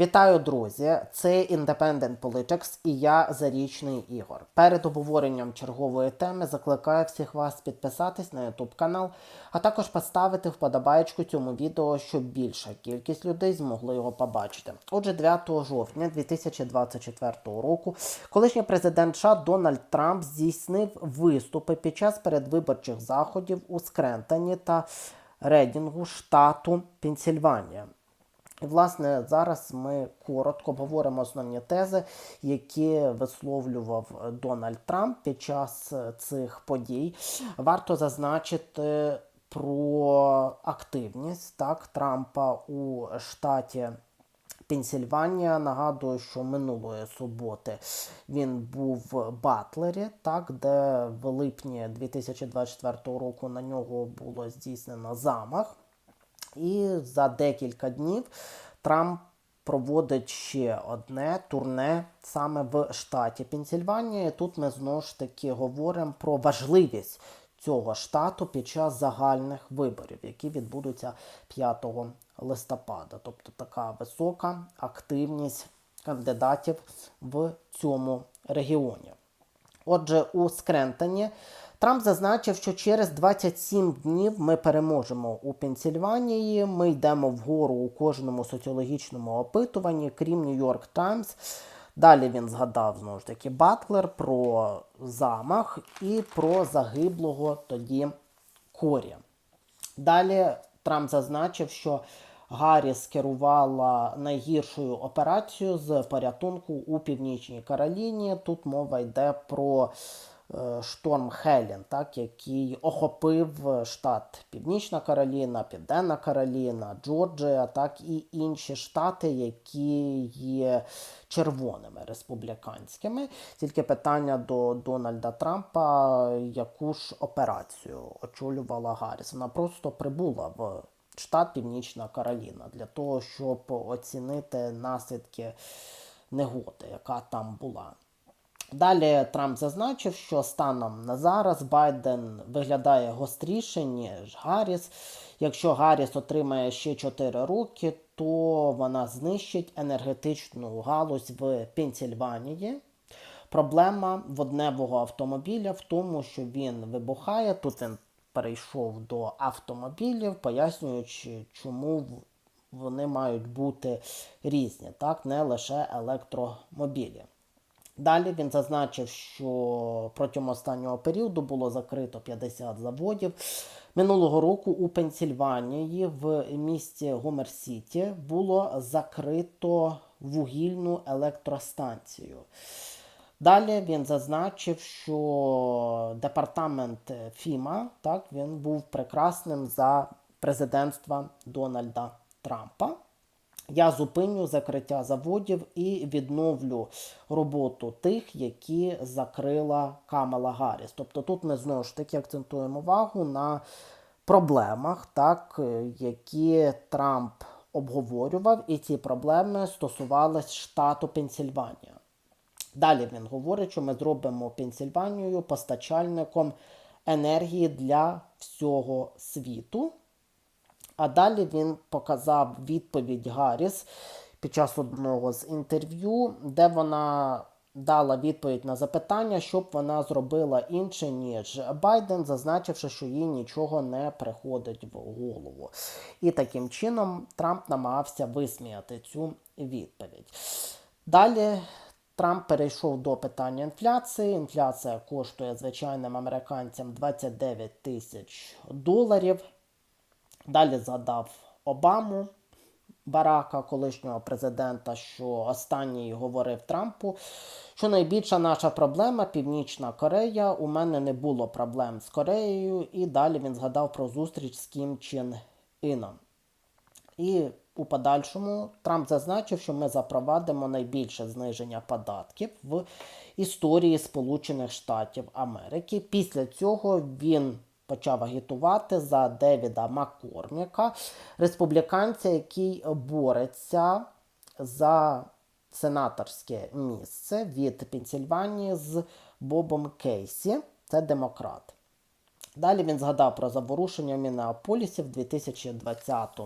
Вітаю, друзі! Це Independent Politics і я Зарічний Ігор. Перед обговоренням чергової теми закликаю всіх вас підписатись на YouTube канал, а також поставити вподобайку цьому відео, щоб більша кількість людей змогли його побачити. Отже, 9 жовтня 2024 року колишній президент США Дональд Трамп здійснив виступи під час передвиборчих заходів у Скрентоні та Редінгу штату Пенсільванія. Власне, зараз ми коротко обговоримо основні тези, які висловлював Дональд Трамп під час е, цих подій. Варто зазначити про активність так, Трампа у штаті. Пенсільванія нагадую, що минулої суботи він був в Батлері, так, де в липні 2024 року на нього було здійснено замах. І за декілька днів Трамп проводить ще одне турне саме в штаті Пенсільванія. Тут ми знову ж таки говоримо про важливість цього штату під час загальних виборів, які відбудуться 5 листопада. Тобто така висока активність кандидатів в цьому регіоні. Отже, у Скрентоні Трамп зазначив, що через 27 днів ми переможемо у Пенсільванії. Ми йдемо вгору у кожному соціологічному опитуванні, крім Нью-Йорк Таймс. Далі він згадав знову ж таки Батлер про замах і про загиблого тоді Корі. Далі Трамп зазначив, що Гарріс керувала найгіршою операцією з порятунку у Північній Кароліні. Тут мова йде про шторм Хелін, так, який охопив штат Північна Кароліна, Південна Кароліна, Джорджія, так і інші штати, які є червоними республіканськими. Тільки питання до Дональда Трампа, яку ж операцію очолювала Гарріс. Вона просто прибула в штат Північна Кароліна для того, щоб оцінити наслідки негоди, яка там була. Далі Трамп зазначив, що станом на зараз Байден виглядає гостріше, ніж Гарріс. Якщо Гарріс отримає ще 4 роки, то вона знищить енергетичну галузь в Пенсільванії. Проблема водневого автомобіля в тому, що він вибухає. Тут він перейшов до автомобілів, пояснюючи, чому вони мають бути різні, так, не лише електромобілі. Далі він зазначив, що протягом останнього періоду було закрито 50 заводів. Минулого року у Пенсільванії в місті Гомер-Сіті було закрито вугільну електростанцію. Далі він зазначив, що департамент ФІМА так, він був прекрасним за президентства Дональда Трампа. Я зупиню закриття заводів і відновлю роботу тих, які закрила Камала Гарріс. Тобто тут ми знову ж таки акцентуємо увагу на проблемах, так, які Трамп обговорював, і ці проблеми стосувалися штату Пенсільванія. Далі він говорить, що ми зробимо Пенсільванію постачальником енергії для всього світу. А далі він показав відповідь Гарріс під час одного з інтерв'ю, де вона дала відповідь на запитання, що б вона зробила інше, ніж Байден, зазначивши, що їй нічого не приходить в голову. І таким чином Трамп намагався висміяти цю відповідь. Далі. Трамп перейшов до питання інфляції. Інфляція коштує звичайним американцям 29 тисяч доларів. Далі згадав Обаму Барака, колишнього президента, що останній говорив Трампу, що найбільша наша проблема Північна Корея. У мене не було проблем з Кореєю. І далі він згадав про зустріч з Кім Чен Іном. І у подальшому Трамп зазначив, що ми запровадимо найбільше зниження податків в історії Сполучених Штатів Америки. Після цього він почав агітувати за Девіда Маккорміка, республіканця, який бореться за сенаторське місце від Пенсільванії з Бобом Кейсі. Це демократ. Далі він згадав про заворушення в Мінеаполісі в 2020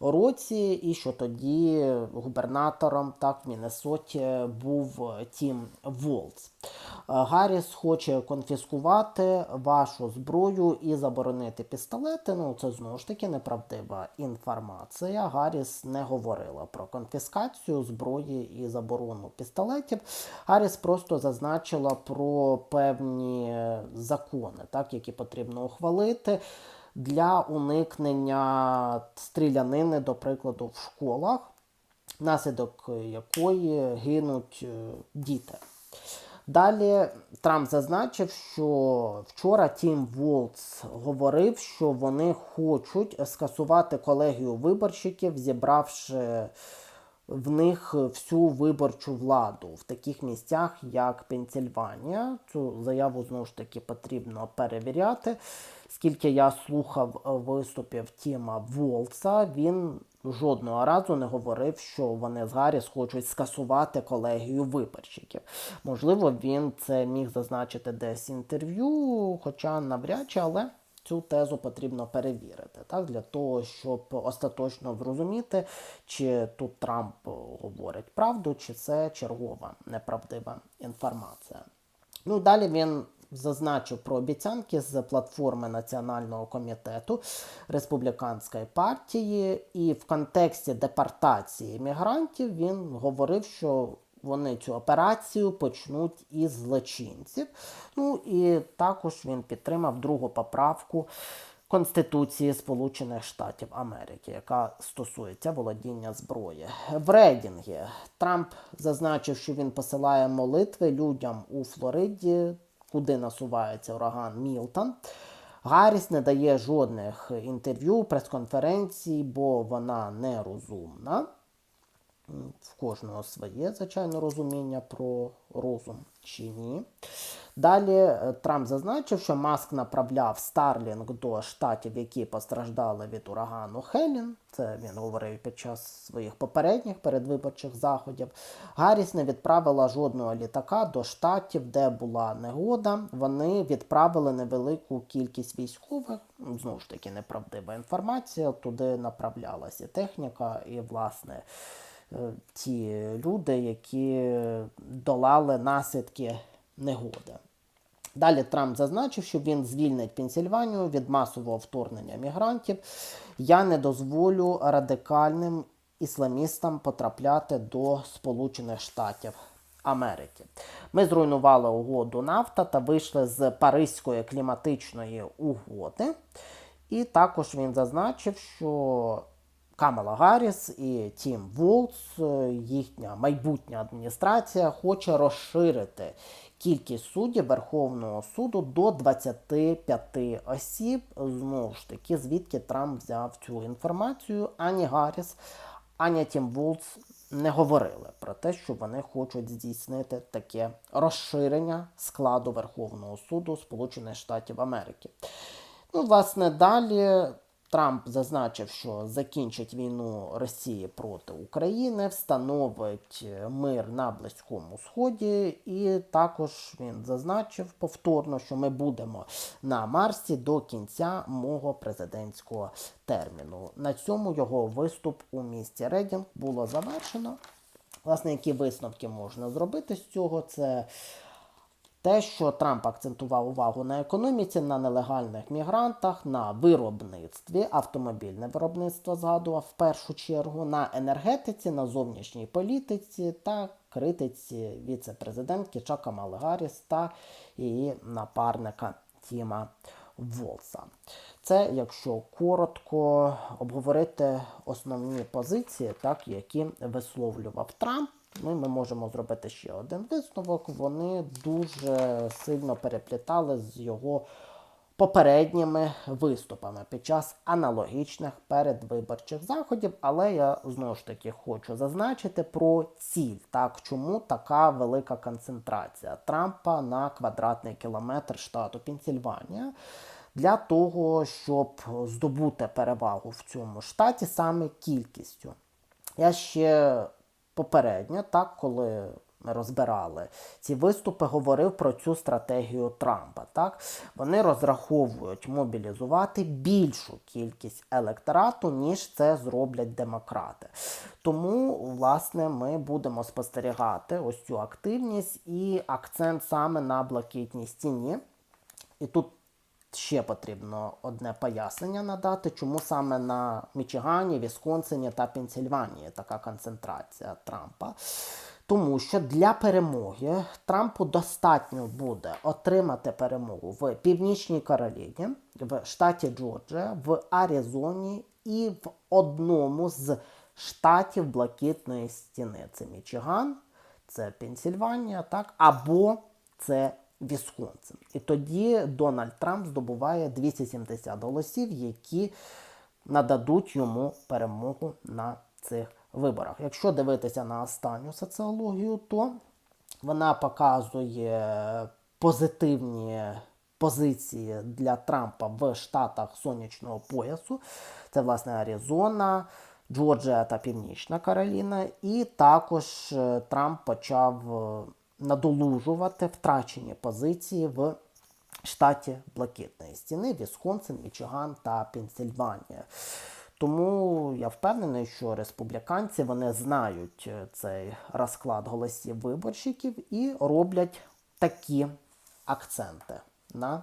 році, і що тоді губернатором так в Міннесоті був Тім Волц. Е, Гарріс хоче конфіскувати вашу зброю і заборонити пістолети. Ну, це знову ж таки неправдива інформація. Гарріс не говорила про конфіскацію зброї і заборону пістолетів. Гарріс просто зазначила про певні закони, так, які потрібно ухвалити для уникнення стрілянини, до прикладу, в школах, внаслідок якої гинуть е, діти. Далі Трамп зазначив, що вчора Тім Волц говорив, що вони хочуть скасувати колегію виборщиків, зібравши в них всю виборчу владу в таких місцях, як Пенсільванія. Цю заяву знову ж таки потрібно перевіряти. Скільки я слухав виступів Тіма Волца, він жодного разу не говорив, що вони з Гарріс хочуть скасувати колегію виборщиків. Можливо, він це міг зазначити десь інтерв'ю, хоча навряд чи, але цю тезу потрібно перевірити, так, для того, щоб остаточно зрозуміти, чи тут Трамп говорить правду, чи це чергова неправдива інформація. Ну, далі він зазначив про обіцянки з платформи Національного комітету республіканської партії, і в контексті депортації мігрантів він говорив, що вони цю операцію почнуть із злочинців. Ну і також він підтримав другу поправку. Конституції Сполучених Штатів Америки, яка стосується володіння зброї. В рейдингі Трамп зазначив, що він посилає молитви людям у Флориді, куди насувається ураган Мілтон. Гарріс не дає жодних інтерв'ю, прес-конференцій, бо вона нерозумна. В кожного своє, звичайно, розуміння про розум чи ні. Далі е, Трамп зазначив, що Маск направляв Старлінг до штатів, які постраждали від урагану Хелін. Це він говорив під час своїх попередніх передвиборчих заходів. Гарріс не відправила жодного літака до штатів, де була негода. Вони відправили невелику кількість військових. Знову ж таки, неправдива інформація. Туди направлялася техніка і, власне. Е, ті люди, які долали наслідки негоди. Далі Трамп зазначив, що він звільнить Пенсільванію від масового вторгнення мігрантів. Я не дозволю радикальним ісламістам потрапляти до Сполучених Штатів Америки. Ми зруйнували угоду нафта та вийшли з Паризької кліматичної угоди. І також він зазначив, що Камала Гарріс і Тім Волц, їхня майбутня адміністрація, хоче розширити кількість суддів Верховного суду до 25 осіб. Знову ж таки, звідки Трамп взяв цю інформацію, ані Гарріс, ані Тім Волц не говорили про те, що вони хочуть здійснити таке розширення складу Верховного суду Сполучених Штатів Америки. Ну, власне, далі Трамп зазначив, що закінчить війну Росії проти України, встановить мир на Близькому Сході, і також він зазначив повторно, що ми будемо на Марсі до кінця мого президентського терміну. На цьому його виступ у місті Редінг було завершено. Власне, які висновки можна зробити з цього? Це те, що Трамп акцентував увагу на економіці, на нелегальних мігрантах, на виробництві, автомобільне виробництво згадував в першу чергу, на енергетиці, на зовнішній політиці та критиці віце-президентки Чака Малгаріс та її напарника Тіма Волса. Це, якщо коротко обговорити основні позиції, так, які висловлював Трамп. Ну, і ми можемо зробити ще один висновок. Вони дуже сильно переплітали з його попередніми виступами під час аналогічних передвиборчих заходів. Але я знову ж таки хочу зазначити про ціль. Так, чому така велика концентрація Трампа на квадратний кілометр штату Пенсільванія? Для того, щоб здобути перевагу в цьому штаті саме кількістю. Я ще попередньо, так, коли ми розбирали ці виступи, говорив про цю стратегію Трампа. Так вони розраховують мобілізувати більшу кількість електорату, ніж це зроблять демократи. Тому, власне, ми будемо спостерігати ось цю активність і акцент саме на блакитній стіні. І тут ще потрібно одне пояснення надати, чому саме на Мічигані, Вісконсині та Пенсільванії така концентрація Трампа. Тому що для перемоги Трампу достатньо буде отримати перемогу в Північній Кароліні, в штаті Джорджія, в Аризоні і в одному з штатів Блакитної стіни. Це Мічиган, це Пенсільванія, так, або це Вісконсин. І тоді Дональд Трамп здобуває 270 голосів, які нададуть йому перемогу на цих виборах. Якщо дивитися на останню соціологію, то вона показує позитивні позиції для Трампа в штатах сонячного поясу. Це, власне, Аризона, Джорджія та Північна Кароліна. І також е, Трамп почав е, надолужувати втрачені позиції в штаті Блакитної стіни, Вісконсин, Мічиган та Пенсильванія. Тому я впевнений, що республіканці вони знають е, цей розклад голосів виборщиків і роблять такі акценти на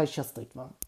Хай щастить вам!